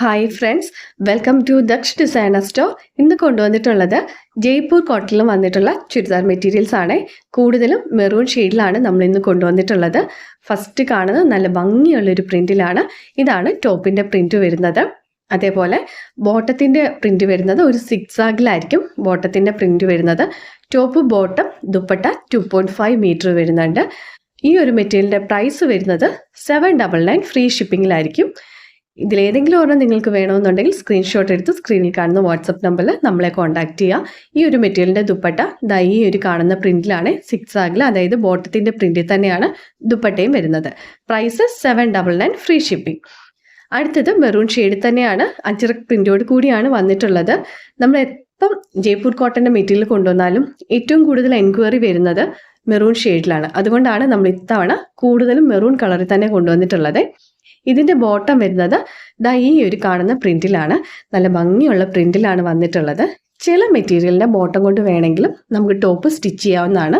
Hi friends welcome to Daksh designer store ഇന്ന് കൊണ്ടുവന്നിട്ടുള്ളത് ജയ്പൂർ കോട്ടണിൽ വന്നിട്ടുള്ള ചുരിദാർ മെറ്റീരിയൽസ് ആണ്. കൂടുതലും മെറൂൺ ഷെയ്ഡിലാണ് നമ്മൾ ഇന്ന് കൊണ്ടുവന്നിട്ടുള്ളത്. ഫസ്റ്റ് കാണുന്നത് നല്ല ഭംഗിയുള്ള ഒരു പ്രിന്റിലാണ് ഇതാണ് ടോപ്പിന്റെ പ്രിന്റ് വരുന്നത്. അതേപോലെ ബോട്ടത്തിന്റെ പ്രിന്റ് വരുന്നത് ഒരു സിക്സ് ആഗിലായിരിക്കും ബോട്ടത്തിന്റെ പ്രിന്റ് വരുന്നത്. Top bottom dupatta two point five metre വരുന്നുണ്ട്. ഈ ഒരു മെറ്റീരിയലിന്റെ പ്രൈസ് വരുന്നത് സെവൻ ഡബിൾ നയൻ ഫ്രീ ഷിപ്പിംഗിലായിരിക്കും ഇതിലേതെങ്കിലും ഒരെണ്ണം നിങ്ങൾക്ക് വേണമെന്നുണ്ടെങ്കിൽ സ്ക്രീൻഷോട്ട് എടുത്ത് സ്ക്രീനിൽ കാണുന്ന വാട്സപ്പ് നമ്പറിൽ നമ്മളെ കോൺടാക്ട് ചെയ്യുക ഈ ഒരു മെറ്റീരിയലിന്റെ ദുപ്പട്ട ദാ ഈ ഒരു കാണുന്ന പ്രിന്റിലാണ് സിക്സ് ആഗിൽ അതായത് ബോട്ടത്തിന്റെ പ്രിന്റിൽ തന്നെയാണ് ദുപ്പട്ടയും വരുന്നത്. Price seven double nine free shipping അടുത്തത് മെറൂൺ ഷെയ്ഡിൽ തന്നെയാണ് അഞ്ചിറക് പ്രിന്റോട് കൂടിയാണ് വന്നിട്ടുള്ളത്. നമ്മൾ എപ്പം ജയ്പൂർ കോട്ടന്റെ മെറ്റീരിയൽ കൊണ്ടുവന്നാലും ഏറ്റവും കൂടുതൽ എൻക്വയറി വരുന്നത് മെറൂൺ ഷെയ്ഡിലാണ് അതുകൊണ്ടാണ് നമ്മൾ ഇത്തവണ കൂടുതലും മെറൂൺ കളറിൽ തന്നെ കൊണ്ടുവന്നിട്ടുള്ളത്. ഇതിന്റെ ബോട്ടം വരുന്നത് ദാ ഈ ഒരു കാണുന്ന പ്രിന്റിലാണ് നല്ല ഭംഗിയുള്ള പ്രിന്റിലാണ് വന്നിട്ടുള്ളത്. ചില മെറ്റീരിയലിന്റെ ബോട്ടം കൊണ്ട് വേണമെങ്കിലും നമുക്ക് ടോപ്പ് സ്റ്റിച്ച് ചെയ്യാവുന്നതാണ്.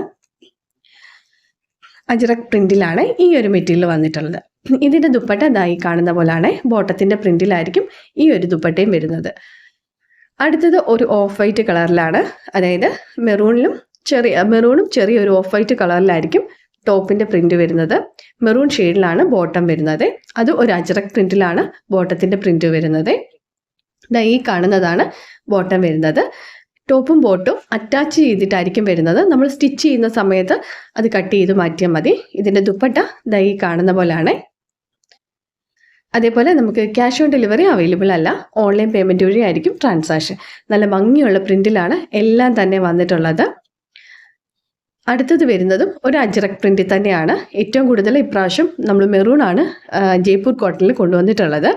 അജറക് പ്രിന്റിലാണ് ഈ ഒരു മെറ്റീരിയൽ വന്നിട്ടുള്ളത്. ഇതിന്റെ ദുപ്പട്ട ഈ കാണുന്ന പോലാണ്. ബോട്ടത്തിന്റെ പ്രിന്റിലായിരിക്കും ഈ ഒരു ദുപ്പട്ടയും വരുന്നത്. അടുത്തത് ഒരു ഓഫ് വൈറ്റ് കളറിലാണ് അതായത് മെറൂണിലും ചെറിയ മെറൂണും ചെറിയൊരു ഓഫ് വൈറ്റ് കളറിലായിരിക്കും ടോപ്പിന്റെ പ്രിന്റ് വരുന്നത്. മെറൂൺ ഷെയ്ഡിലാണ് ബോട്ടം വരുന്നത്. അത് ഒരു അജറക് പ്രിന്റിലാണ് ബോട്ടത്തിന്റെ പ്രിന്റ് വരുന്നത്. ഈ കാണുന്നതാണ് ബോട്ടം വരുന്നത്. ടോപ്പും ബോട്ടും അറ്റാച്ച് ചെയ്തിട്ടായിരിക്കും വരുന്നത്. നമ്മൾ സ്റ്റിച്ച് ചെയ്യുന്ന സമയത്ത് അത് കട്ട് ചെയ്ത് മാറ്റിയാൽ മതി. ഇതിന്റെ ദുപ്പട്ട ദാ കാണുന്ന പോലെയാണ്. അതേപോലെ നമുക്ക് ക്യാഷ് ഓൺ ഡെലിവറി അവൈലബിൾ അല്ല. ഓൺലൈൻ പേയ്മെന്റ് വഴി ആയിരിക്കും ട്രാൻസാക്ഷൻ. നല്ല ഭംഗിയുള്ള പ്രിന്റിലാണ് എല്ലാം തന്നെ വന്നിട്ടുള്ളത്. അടുത്തത് വരുന്നതും ഒരു അജറക് പ്രിന്റിൽ തന്നെയാണ്. ഏറ്റവും കൂടുതൽ ഇപ്രാവശ്യം നമ്മൾ മെറൂൺ ആണ് ജയ്പൂർ കോട്ടണിൽ കൊണ്ടുവന്നിട്ടുള്ളത്.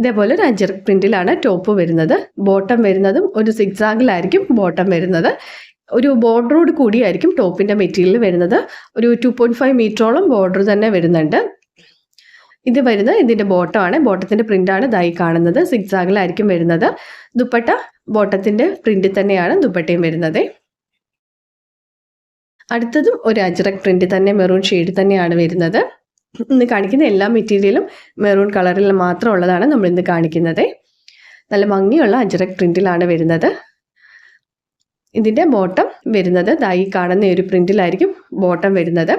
ഇതേപോലെ ഒരു അജറക് പ്രിന്റിലാണ് ടോപ്പ് വരുന്നത്. ബോട്ടം വരുന്നതും ഒരു സിക്സാഗിലായിരിക്കും ബോട്ടം വരുന്നത്. ഒരു ബോർഡറോട് കൂടിയായിരിക്കും ടോപ്പിന്റെ മെറ്റീരിയൽ വരുന്നത്. ഒരു ടു പോയിന്റ് ഫൈവ് മീറ്ററോളം ബോർഡർ തന്നെ വരുന്നുണ്ട്. ഇത് വരുന്നത് ഇതിന്റെ ബോട്ടമാണ് ബോട്ടത്തിന്റെ പ്രിന്റാണ് ഇതായി കാണുന്നത്. സിക്സാഗിലായിരിക്കും വരുന്നത്. ദുപ്പട്ട ബോട്ടത്തിന്റെ പ്രിന്റിൽ തന്നെയാണ് ദുപ്പട്ടയും വരുന്നത്. അടുത്തതും ഒരു അജ്രക് പ്രിന്റ് തന്നെ മെറൂൺ ഷെയ്ഡ് തന്നെയാണ് വരുന്നത്. ഇന്ന് കാണിക്കുന്ന എല്ലാ മെറ്റീരിയലും മെറൂൺ കളറിൽ മാത്രം ഉള്ളതാണ് നമ്മൾ ഇന്ന് കാണിക്കുന്നത്. നല്ല ഭംഗിയുള്ള അജ്രക് പ്രിന്റിലാണ് വരുന്നത്. ഇതിന്റെ ബോട്ടം വരുന്നത് ഈ കാണുന്ന ഒരു പ്രിന്റിലായിരിക്കും ബോട്ടം വരുന്നത്.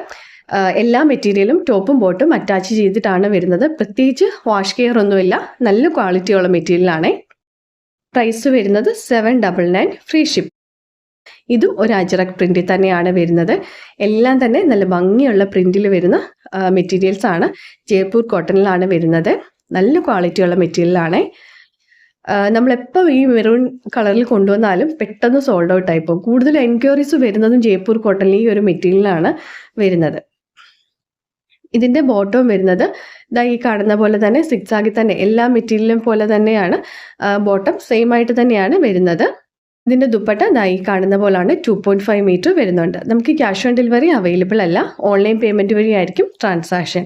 എല്ലാ മെറ്റീരിയലും ടോപ്പും ബോട്ടും അറ്റാച്ച് ചെയ്തിട്ടാണ് വരുന്നത്. പ്രത്യേകിച്ച് വാഷ് കെയർ ഒന്നുമില്ല നല്ല ക്വാളിറ്റിയുള്ള മെറ്റീരിയലാണ് പ്രൈസ് വരുന്നത് seven double nine free ship ഇതും ഒരു അജറക് പ്രിന്റിൽ തന്നെയാണ് വരുന്നത്. എല്ലാം തന്നെ നല്ല ഭംഗിയുള്ള പ്രിന്റിൽ വരുന്ന മെറ്റീരിയൽസ് ആണ്. ജയ്പൂർ കോട്ടണിലാണ് വരുന്നത്. നല്ല ക്വാളിറ്റിയുള്ള മെറ്റീരിയലാണ് നമ്മളെപ്പോൾ ഈ മെറൂൺ കളറിൽ കൊണ്ടുവന്നാലും പെട്ടെന്ന് സോൾഡ് ഔട്ട് ആയിപ്പോൾ കൂടുതൽ എൻക്വയറീസ് വരുന്നതും ജയ്പൂർ കോട്ടണിൽ ഈ ഒരു മെറ്റീരിയലാണ് വരുന്നത്. ഇതിന്റെ ബോട്ടം വരുന്നത് ഇതാ ഈ കാണുന്ന പോലെ തന്നെ സിക്സ് ആക്കി തന്നെ എല്ലാ മെറ്റീരിയലും പോലെ തന്നെയാണ് ബോട്ടം സെയിം ആയിട്ട് തന്നെയാണ് വരുന്നത്. ഇതിന്റെ ദുപ്പട്ട ദാ ഈ കാണുന്ന പോലാണ് ടു പോയിന്റ് ഫൈവ് മീറ്റർ വരുന്നുണ്ട്. നമുക്ക് ക്യാഷ് ഓൺ ഡെലിവറി അവൈലബിൾ അല്ല. ഓൺലൈൻ പേയ്മെന്റ് വഴിയായിരിക്കും ട്രാൻസാക്ഷൻ